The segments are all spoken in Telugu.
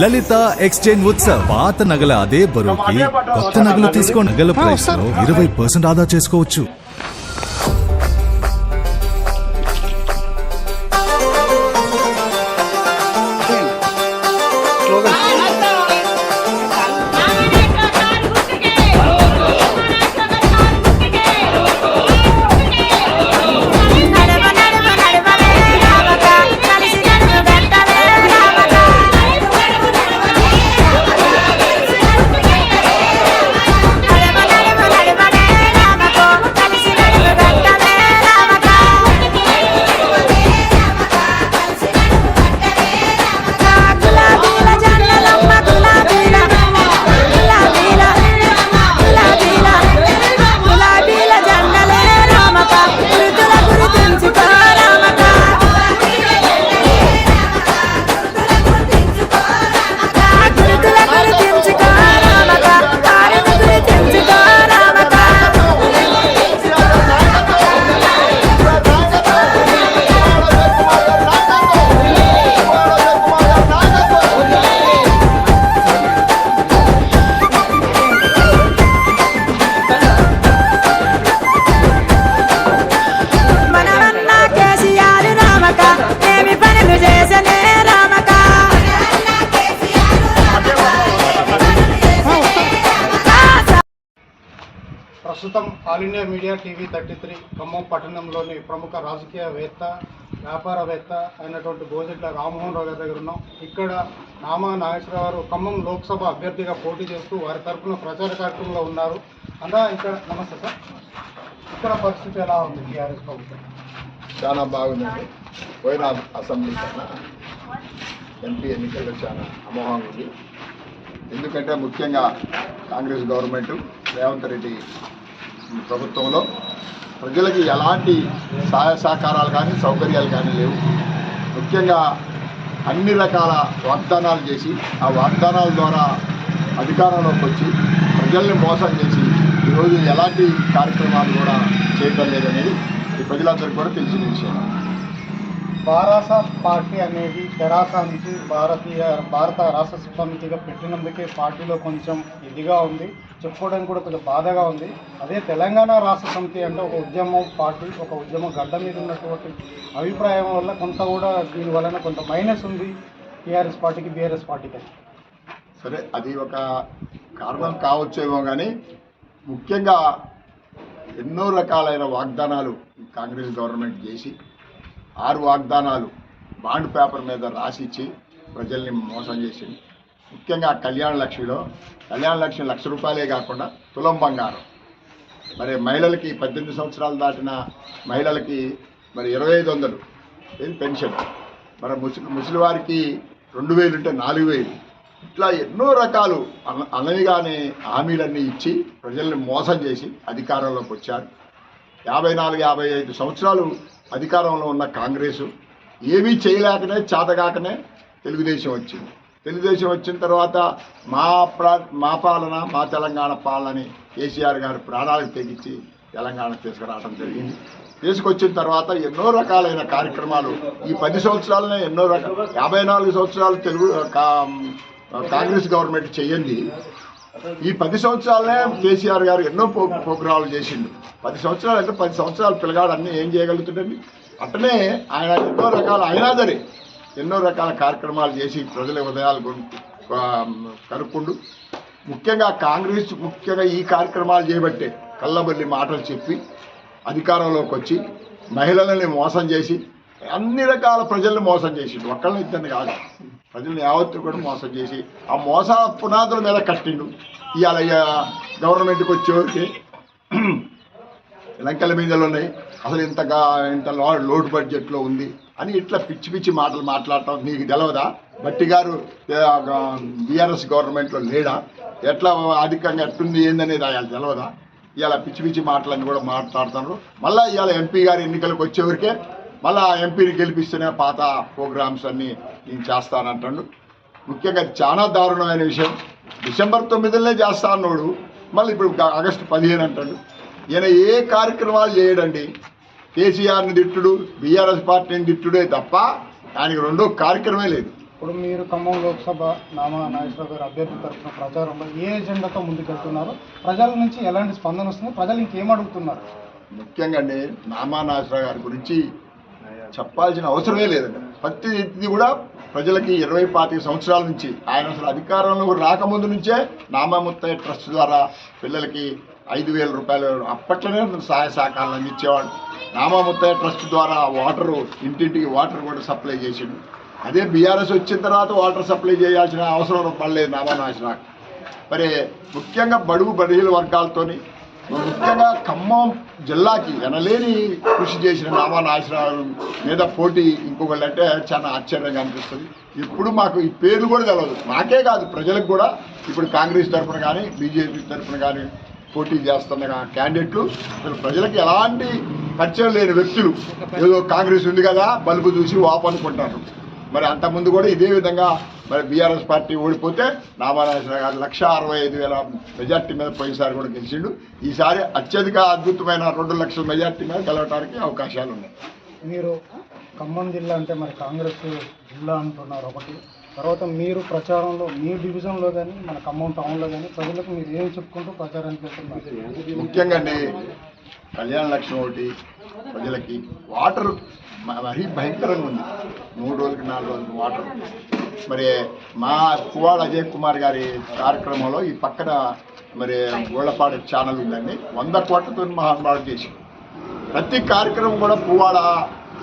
లలిత ఎక్స్చేంజ్ ఉత్సవ్. పాత నగల అదే బరువుకి కొత్త నగలు తీసుకో నగల ప్రైస్లో ఇరవై పర్సెంట్ ఆదా చేసుకోవచ్చు. All India media TV thirty three Khammam పట్టణంలోని ప్రముఖ రాజకీయవేత్త వ్యాపారవేత్త అయినటువంటి గోజెట్ల రామ్మోహన్ రావు గారి దగ్గర ఉన్నాం. ఇక్కడ నామా నాగేశ్వరరావు గారు ఖమ్మం లోక్సభ అభ్యర్థిగా పోటీ చేస్తూ వారి తరఫున ప్రచార కార్యక్రమంలో ఉన్నారు. అన్నా ఇక్కడ నమస్తే సార్. ఇక్కడ పరిస్థితి ఎలా ఉంది టీఆర్ఎస్ ప్రభుత్వం? చాలా బాగుందండి. పోయిన అసెంబ్లీ కన్నా ఎంపీ ఎన్నికల్లో చాలా అమోహంగా ఉంది. ఎందుకంటే ముఖ్యంగా కాంగ్రెస్ గవర్నమెంట్ రేవంత్ రెడ్డి ప్రభుత్వంలో ప్రజలకి ఎలాంటి సహాయ సహకారాలు కానీ సౌకర్యాలు కానీ లేవు. ముఖ్యంగా అన్ని రకాల వాగ్దానాలు చేసి ఆ వాగ్దానాల ద్వారా అధికారంలోకి వచ్చి ప్రజల్ని మోసం చేసి ఈరోజు ఎలాంటి కార్యక్రమాలు కూడా చేయడం లేదనేది ఈ ప్రజలందరికీ కూడా తెలిసిన విషయం. బారాస పార్టీ అనేది తెరాస నుంచి భారతీయ భారత రాష్ట్ర సమితిగా పెట్టినందుకే పార్టీలో కొంచెం ఇదిగా ఉంది. చెప్పుకోవడానికి కూడా కొంచెం బాధగా ఉంది. అదే తెలంగాణ రాష్ట్ర సమితి అంటే ఒక ఉద్యమం పార్టీ ఒక ఉద్యమం గడ్డ మీద ఉన్నటువంటి అభిప్రాయం వల్ల కొంత కూడా దీని వలన కొంత మైనస్ ఉంది టీఆర్ఎస్ పార్టీకి బీఆర్ఎస్ పార్టీకి. సరే అది ఒక కారణం కావచ్చేమో కానీ ముఖ్యంగా ఎన్నో రకాలైన వాగ్దానాలు కాంగ్రెస్ గవర్నమెంట్ చేసి ఆరు వాగ్దానాలు బాండ్ పేపర్ మీద రాసిచ్చి ప్రజల్ని మోసం చేసింది. ముఖ్యంగా కళ్యాణ లక్ష్మిలో కళ్యాణ లక్ష్మి లక్ష రూపాయలే కాకుండా తులం బంగారం. మరి మహిళలకి పద్దెనిమిది సంవత్సరాలు దాటిన మహిళలకి మరి ఇరవై ఐదు వందలు. ఇది పెన్షన్. మరి ముసలి ముసలి వారికి రెండు వేలు ఉంటే నాలుగు వేలు. ఇట్లా ఎన్నో రకాలు అన అనగానే హామీలన్నీ ఇచ్చి ప్రజల్ని మోసం చేసి అధికారంలోకి వచ్చారు. యాభై నాలుగు యాభై ఐదు సంవత్సరాలు అధికారంలో ఉన్న కాంగ్రెసు ఏమీ చేయలేకనే చేతగాకనే తెలుగుదేశం వచ్చింది. తెలుగుదేశం వచ్చిన తర్వాత మా ప్రా మా పాలన మా తెలంగాణ పాలనని కేసీఆర్ గారు ప్రాణాలకు తెగించి తెలంగాణ తీసుకురావడం జరిగింది. తీసుకొచ్చిన తర్వాత ఎన్నో రకాలైన కార్యక్రమాలు ఈ పది సంవత్సరాలనే ఎన్నో రకాల యాభై నాలుగు సంవత్సరాలు తెలుగు కా- కాంగ్రెస్ గవర్నమెంట్ చేయండి. ఈ పది సంవత్సరాలనే కేసీఆర్ గారు ఎన్నో ప్రోగ్రాంలు చేసిండు. పది సంవత్సరాలు అంటే పది సంవత్సరాలు పిల్లగాడు అన్నీ ఏం చేయగలుగుతుండీ అట్లనే ఆయన ఎన్నో రకాల అయినా సరే ఎన్నో రకాల కార్యక్రమాలు చేసి ప్రజల హృదయాలు కనుక్కుండు. ముఖ్యంగా కాంగ్రెస్ ముఖ్యంగా ఈ కార్యక్రమాలు చేయబట్టే కళ్ళబల్లి మాటలు చెప్పి అధికారంలోకి వచ్చి మహిళలని మోసం చేసి అన్ని రకాల ప్రజల్ని మోసం చేసిండు. ఒక్కళ్ళని ఇద్దరిని కాదు. ప్రజలను యావత్తు కూడా మోసం చేసి ఆ మోస పునాదుల మీద కట్టిండు. ఇవాళ గవర్నమెంట్కి వచ్చేవారికి లంకెల మీదలు ఉన్నాయి. అసలు ఇంతగా ఇంత లోడ్ బడ్జెట్లో ఉంది అని ఇట్లా పిచ్చి పిచ్చి మాటలు మాట్లాడటం నీకు తెలవదా? బట్టి గారు బీఆర్ఎస్ గవర్నమెంట్లో లేడా? ఎట్లా అధికంగా ఎట్టుంది ఏందనేది ఆయన తెలవదా? ఇవాళ పిచ్చి పిచ్చి మాటలన్నీ కూడా మాట్లాడుతున్నారు. మళ్ళీ ఇవాళ ఎంపీ గారు ఎన్నికలకు వచ్చేవరకే మళ్ళీ ఎంపీని గెలిపిస్తేనే పాత ప్రోగ్రామ్స్ అన్నీ నేను చేస్తానంటాడు. ముఖ్యంగా చాలా దారుణమైన విషయం. డిసెంబర్ తొమ్మిదిలోనే చేస్తా అన్నాడు. మళ్ళీ ఇప్పుడు ఆగస్టు పదిహేను అంటాడు. ఈయన ఏ కార్యక్రమాలు చేయడండి? కేసీఆర్ని తిట్టుడు బీఆర్ఎస్ పార్టీని తిట్టుడే తప్ప ఆయనకి రెండో కార్యక్రమే లేదు. ఇప్పుడు మీరు ఖమ్మం లోక్సభ నామా నాగేశ్వరరావు గారి అభ్యర్థి తరఫున ప్రచారంలో ఏ ఎజెండాతో ముందుకెళ్తున్నారు? ప్రజల నుంచి ఎలాంటి స్పందన వస్తుంది? ప్రజలు ఇంకేం అడుగుతున్నారు? ముఖ్యంగా అండి నామానాశ్ర గారి గురించి చెప్పాల్సిన అవసరమే లేదండి. ప్రతి ఇది కూడా ప్రజలకి ఇరవై పాతిక సంవత్సరాల నుంచి ఆయన అసలు అధికారంలో రాకముందు నుంచే నామాముత్తయ్య ట్రస్ట్ ద్వారా పిల్లలకి ఐదు వేల రూపాయలు అప్పట్లోనే సహాయ సహకారాలు అందించేవాడు నామాముత్తయ్య ట్రస్ట్ ద్వారా వాటరు ఇంటింటికి వాటర్ కూడా సప్లై చేసిండు. అదే బీఆర్ఎస్ వచ్చిన తర్వాత వాటర్ సప్లై చేయాల్సిన అవసరం పడలేదు నామానాశ్ర మరి ముఖ్యంగా బడుగు బడిహీల వర్గాలతోని ముఖ్యంగా ఖమ్మం జిల్లాకి ఎనలేని కృషి చేసిన నామా నాగేశ్వరరావు మీద పోటీ ఇంకొకళ్ళు అంటే చాలా ఆశ్చర్యంగా అనిపిస్తుంది. ఇప్పుడు మాకు ఈ పేర్లు కూడా తెలియదు మాకే కాదు ప్రజలకు కూడా. ఇప్పుడు కాంగ్రెస్ తరఫున కానీ బీజేపీ తరఫున కానీ పోటీ చేస్తున్న క్యాండిడేట్లు ప్రజలకు ఎలాంటి పరిచయం లేని వ్యక్తులు. ఏదో కాంగ్రెస్ ఉంది కదా బల్బు చూసి వాపు అనుకుంటారు. మరి అంతకుముందు కూడా ఇదే విధంగా మరి బీఆర్ఎస్ పార్టీ ఓడిపోతే నామానాశ్వర గారు లక్ష అరవై ఐదు వేల మెజార్టీ మీద పోయినసారి కూడా గెలిచిండు. ఈసారి అత్యధిక అద్భుతమైన రెండు లక్షల మెజార్టీ మీద గెలవడానికి అవకాశాలు ఉన్నాయి. మీరు ఖమ్మం జిల్లా అంటే మరి కాంగ్రెస్ జిల్లా అంటున్నారు ఒకటి. తర్వాత మీరు ప్రచారంలో మీ డివిజన్లో కానీ మన ఖమ్మం టౌన్లో కానీ ప్రజలకు మీరు ఏం చెప్పుకుంటూ ప్రచారానికి వెళ్తున్నారు? ముఖ్యంగా అండి కళ్యాణ లక్ష్మి ఒకటి ప్రజలకి వాటర్ మరీ భయంకరంగా ఉంది. మూడు రోజులకి నాలుగు రోజులకి వాటర్. మరి మా కువాడ అజయ్ కుమార్ గారి కార్యక్రమంలో ఈ పక్కన మరి గోళ్ళపాడు ఛానల్ ఉందండి. వంద కోట్లతో మహానుభావుడు చేసి ప్రతి కార్యక్రమం కూడా పువ్వాడ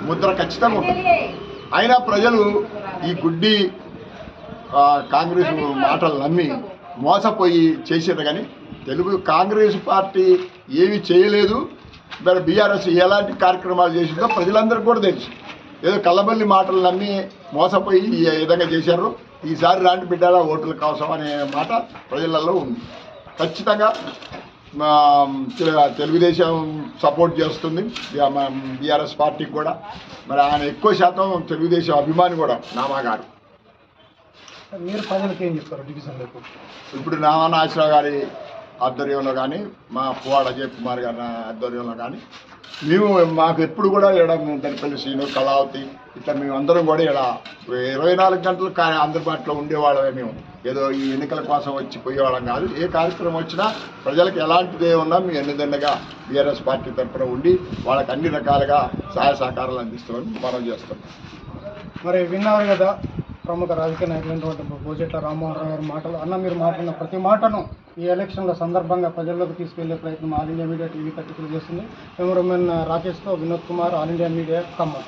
ముద్ర ఖచ్చితంగా ఉంటుంది. అయినా ప్రజలు ఈ గుడ్డి కాంగ్రెస్ మాటలు నమ్మి మోసపోయి చేసారు కానీ తెలుగు కాంగ్రెస్ పార్టీ ఏమి చేయలేదు. మరి బీఆర్ఎస్ ఎలాంటి కార్యక్రమాలు చేసిందో ప్రజలందరికీ కూడా తెలుసు. ఏదో కళ్ళబల్లి మాటలు నమ్మి మోసపోయి ఈ విధంగా చేశారు. ఈసారి రాంటి బిడ్డాల ఓట్ల కోసం అనే మాట ప్రజలలో ఉంది. ఖచ్చితంగా తెలుగుదేశం సపోర్ట్ చేస్తుంది. బీఆర్ఎస్ పార్టీకి కూడా. మరి ఆయన ఎక్కువ శాతం తెలుగుదేశం అభిమాని కూడా నామా గారు. మీరు ప్రజలకు ఏం చెప్తారు డివిజన్లకు? ఇప్పుడు నామానాశ్వర గారి ఆధ్వర్యంలో కానీ మా పువ్వాడ అజయ్ కుమార్ గారి ఆధ్వర్యంలో కానీ మేము మాకు ఎప్పుడు కూడా ఇక్కడ దరిపల్లి శ్రీను కళావతి ఇట్లా మేము అందరం కూడా ఇక్కడ ఇరవై నాలుగు గంటలు కానీ అందుబాటులో ఉండేవాళ్ళమే మేము. ఏదో ఈ ఎన్నికల కోసం వచ్చి పోయేవాళ్ళం కాదు. ఏ కార్యక్రమం వచ్చినా ప్రజలకు ఎలాంటిదే ఉన్నా మేము ఎన్నిదండగా బీఆర్ఎస్ పార్టీ తరఫున ఉండి వాళ్ళకి అన్ని రకాలుగా సహాయ సహకారాలు అందిస్తామని మనం చేస్తున్నాం. మరి విన్నారు కదా ప్రముఖ రాజకీయ నాయకులైనటువంటి బోజెట్ల రామ్మోహన్ రావు గారి మాటలు అన్న మీరు మాట్లాడిన ప్రతి మాటను ఈ ఎలక్షన్ల సందర్భంగా ప్రజల్లోకి తీసుకెళ్ళే ప్రయత్నం ఆల్ ఇండియా మీడియా టీవీ పత్రికలు చేస్తుంది cameraman రాకేష్తో Vinod Kumar all India media Khammam.